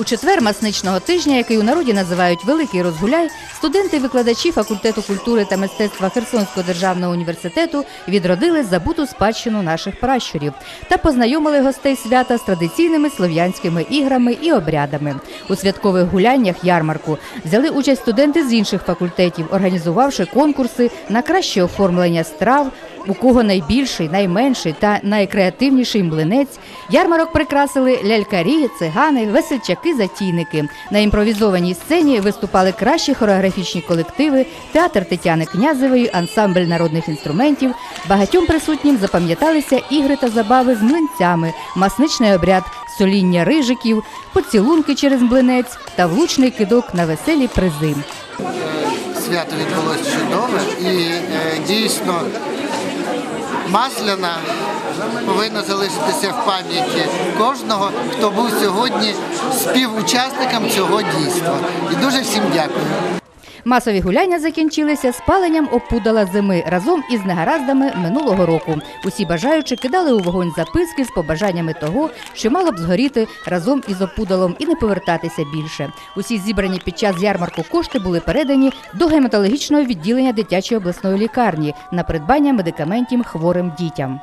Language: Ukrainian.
У четвер масничного тижня, який у народі називають Великий Розгуляй, студенти викладачі факультету культури та мистецтва Херсонського державного університету відродили забуту спадщину наших пращурів та познайомили гостей свята з традиційними слов'янськими іграми і обрядами. У святкових гуляннях ярмарку взяли участь студенти з інших факультетів, організувавши конкурси на краще оформлення страв. У кого найбільший, найменший та найкреативніший млинець, ярмарок прикрасили лялькарі, цигани, весельчаки, затійники. На імпровізованій сцені виступали кращі хореографічні колективи, театр Тетяни Князевої, ансамбль народних інструментів. Багатьом присутнім запам'яталися ігри та забави з млинцями, масничний обряд соління рижиків, поцілунки через млинець та влучний кидок на веселі призи. свято відбулося чудове і е, дійсно масляна повинна залишитися в пам'яті кожного, хто був сьогодні співучасником цього дійства. І дуже всім дякую. Масові гуляння закінчилися спаленням опудала зими разом із негараздами минулого року. Усі бажаючі кидали у вогонь записки з побажаннями того, що мало б згоріти разом із опудалом і не повертатися більше. Усі зібрані під час ярмарку кошти були передані до гематологічного відділення дитячої обласної лікарні на придбання медикаментів хворим дітям.